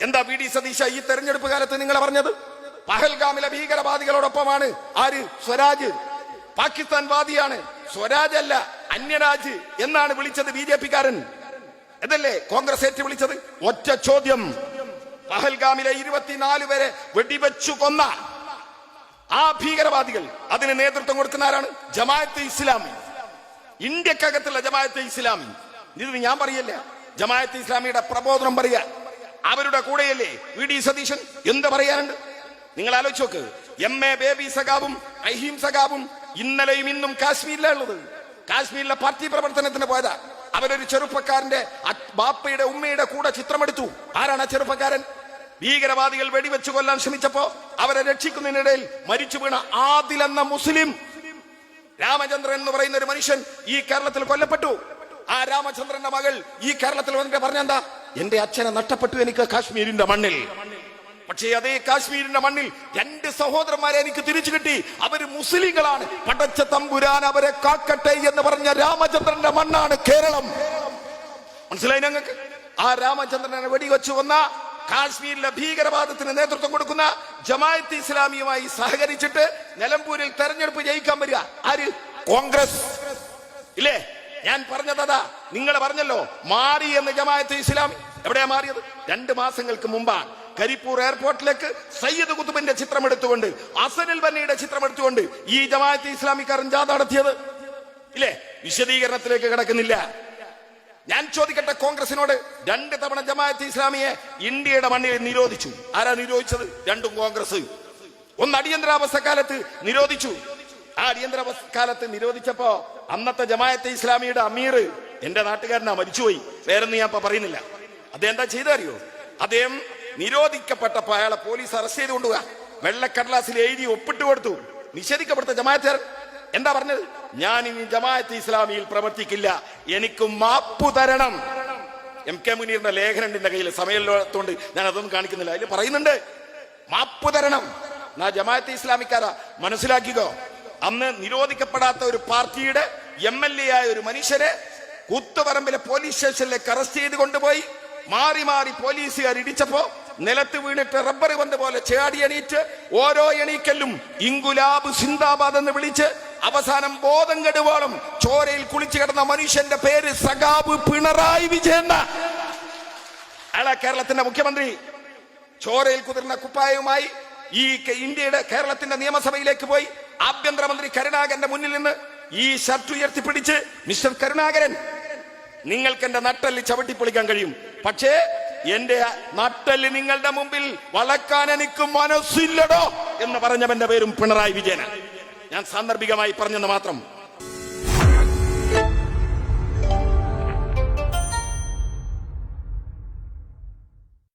എന്താ V D സതീശ ഈ തെരഞ്ഞെടുപ്പ് കാലത്ത് നിങ്ങൾ പറഞ്ഞത്? പഹൽഗാമിലെ ഭീകരവാദികളോടൊപ്പമാണ്. ആര്? സ്വരാജ്. പാകിസ്ഥാൻ വാദിയാണ് സ്വരാജ് അല്ല അന്യരാജ് എന്നാണ് വിളിച്ചത് ബി ജെ പിക്കാരൻ. അതല്ലേ കോൺഗ്രസ് ഏറ്റു വിളിച്ചത്? ഒറ്റ ചോദ്യം. പഹൽഗാമിലെ ഇരുപത്തിനാല് പേരെ വെടിവെച്ചു കൊന്ന ആ ഭീകരവാദികൾ. അതിന് നേതൃത്വം കൊടുക്കുന്ന ആരാണ്? ജമാഅത്ത് ഇസ്ലാമി ഇന്ത്യക്കകത്തുള്ള ജമാഅത്ത് ഇസ്ലാമി ഇത് ഞാൻ പറയല്ല? ജമാഅത്ത് ഇസ്ലാമിയുടെ പ്രബോധനം പറയുക. അവരുടെ കൂടെയല്ലേ വി ഡി സതീശൻ? എന്ത് പറയാറുണ്ട് നിങ്ങൾ ആലോചിച്ച് നോക്ക്. എം എ ബേബി സഖാബും അഹീം സഖാബും ഇന്നലെയും ഇന്നും കാശ്മീരിലുള്ളത് കാശ്മീരിലെ പാർട്ടി പ്രവർത്തനത്തിന് പോയതാ. അവരൊരു ചെറുപ്പക്കാരന്റെ ബാപ്പയുടെ ഉമ്മയുടെ കൂടെ ചിത്രമെടുത്തു. ആരാണ് ആ ചെറുപ്പക്കാരൻ? ഭീകരവാദികൾ വെടിവെച്ചു കൊല്ലാൻ ശ്രമിച്ചപ്പോ അവരെ രക്ഷിക്കുന്നതിനിടയിൽ മരിച്ചു വീണ ആദിൽ എന്ന മുസ്ലിം രാമചന്ദ്രൻ എന്ന് പറയുന്ന ഒരു മനുഷ്യൻ ഈ കേരളത്തിൽ കൊല്ലപ്പെട്ടു. ആ രാമചന്ദ്രന്റെ മകൾ ഈ കേരളത്തിൽ വന്നിട്ട് പറഞ്ഞെന്താ? എന്റെ അച്ഛനെ നഷ്ടപ്പെട്ടു എനിക്ക് കാശ്മീരിന്റെ മണ്ണിൽ. പക്ഷേ അതേ കാശ്മീരിന്റെ മണ്ണിൽ രണ്ട് സഹോദരന്മാരെ എനിക്ക് തിരിച്ചു കിട്ടി. അവർ മുസ്ലിങ്ങളാണ്. പടച്ച തമ്പുരാൻ അവരെ കാക്കട്ടെ എന്ന് പറഞ്ഞ രാമചന്ദ്രന്റെ മണ്ണാണ് കേരളം. മനസ്സിലായി ഞങ്ങൾക്ക്? ആ രാമചന്ദ്രനെ വെടിവെച്ചു വന്ന കാശ്മീരിലെ ഭീകരവാദത്തിന് നേതൃത്വം കൊടുക്കുന്ന ജമാഅത്ത് ഇസ്ലാമിയുമായി സഹകരിച്ചിട്ട് നിലമ്പൂരിൽ തെരഞ്ഞെടുപ്പ് ജയിക്കാൻ വരിക. ആര്? കോൺഗ്രസ്. ഇല്ലേ? ഞാൻ പറഞ്ഞതാ നിങ്ങൾ പറഞ്ഞല്ലോ മാറി എന്ന് ജമാഅത്ത് ഇസ്ലാമി എവിടെയാ മാറിയത്? രണ്ട് മാസങ്ങൾക്ക് മുമ്പാണ്. കരിപ്പൂർ എയർപോർട്ടിലേക്ക് സയ്യിദ് കുത്തുബിന്റെ ചിത്രം എടുത്തുകൊണ്ട് അസനിൽ ബന്നയുടെ ചിത്രം എടുത്തുകൊണ്ട് ഈ ജമാഅത്ത് ഇസ്ലാമിക്കാരൻ ജാഥ നടത്തിയത്. ഇല്ലേ? വിശദീകരണത്തിലേക്ക് കിടക്കുന്നില്ല. ഞാൻ ചോദിക്കട്ടെ കോൺഗ്രസിനോട് രണ്ട് തവണ ജമാഅത്ത് ഇസ്ലാമിയെ ഇന്ത്യയുടെ മണ്ണിൽ നിരോധിച്ചു. ആരാ നിരോധിച്ചത്? രണ്ടും കോൺഗ്രസ്. ഒന്ന് അടിയന്തരാവസ്ഥ കാലത്ത് നിരോധിച്ചു. ആ അടിയന്തരാവസ്ഥ കാലത്ത് നിരോധിച്ചപ്പോ അന്നത്തെ ജമാഅത്തെ ഇസ്ലാമിയുടെ അമീർ എന്റെ നാട്ടുകാരനാ മരിച്ചുപോയി. വേറൊന്നും ഞാൻ പറയുന്നില്ല. അദ്ദേഹം എന്താ ചെയ്തറിയോ? അദ്ദേഹം നിരോധിക്കപ്പെട്ടപ്പോ അയാളെ പോലീസ് അറസ്റ്റ് ചെയ്ത് കൊണ്ടുവാ വെള്ളക്കടലാസിൽ എഴുതി ഒപ്പിട്ട് കൊടുത്തു. നിഷേധിക്കപ്പെടുത്ത ജമാഅത്തർ എന്താ പറഞ്ഞത്? ഞാൻ ഇനി ജമാഅത്ത് ഇസ്ലാമിയിൽ പ്രവർത്തിക്കില്ല. എനിക്ക് മാപ്പു തരണം. എം കെ മുനീറിന്റെ ലേഖനം ഉണ്ട് എന്റെ കയ്യിൽ സമയത്തോണ്ട് ഞാൻ അതൊന്നും കാണിക്കുന്നില്ല. അതിൽ പറയുന്നുണ്ട് മാപ്പു തരണം. എന്നാ ജമാഅത്ത് ഇസ്ലാമിക്കാരാ? മനസ്സിലാക്കിക്കോ. അന്ന് നിരോധിക്കപ്പെടാത്ത ഒരു പാർട്ടിയുടെ എം എൽ എ ആയ ഒരു മനുഷ്യരെ കൂത്തുപറമ്പിലെ പോലീസ് സ്റ്റേഷനിലേക്ക് അറസ്റ്റ് ചെയ്ത് കൊണ്ടുപോയി. മാറി മാറി പോലീസുകാർ ഇടിച്ചപ്പോ നിലത്ത് വീണിട്ട് റബ്ബർ പന്ത് പോലെ ചേടി എണീറ്റ് ഓരോ എണീക്കല്ലും ഇങ്കുലാബ് സിന്ദാബാദ് എന്ന് വിളിച്ച് അവസാനം ബോധം കെടുവോളം ചോരയിൽ കുളിച്ചു കിടന്ന മനുഷ്യന്റെ പേര് സഖാബ് പിണറായി വിജയൻ. അയാളെ കേരളത്തിന്റെ മുഖ്യമന്ത്രി. ചോരയിൽ കുതിർന്ന കുപ്പായവുമായി ഈ ഇന്ത്യയുടെ കേരളത്തിന്റെ നിയമസഭയിലേക്ക് പോയി ആഭ്യന്തരമന്ത്രി കരുണാകരന്റെ മുന്നിൽ നിന്ന് ഈ ഷർട്ട് ഉയർത്തിപ്പിടിച്ച് മിസ്റ്റർ കരുണാകരൻ നിങ്ങൾക്ക് എന്റെ നട്ടൽ ചവിട്ടിപ്പൊളിക്കാൻ കഴിയും. പക്ഷേ എന്റെ നട്ടൽ നിങ്ങളുടെ മുമ്പിൽ വളക്കാൻ എനിക്ക് മനസ്സില്ലടോ എന്ന് പറഞ്ഞവന്റെ പേരും പിണറായി വിജയനാണ്. ഞാൻ സാന്ദർഭികമായി പറഞ്ഞെന്ന് മാത്രം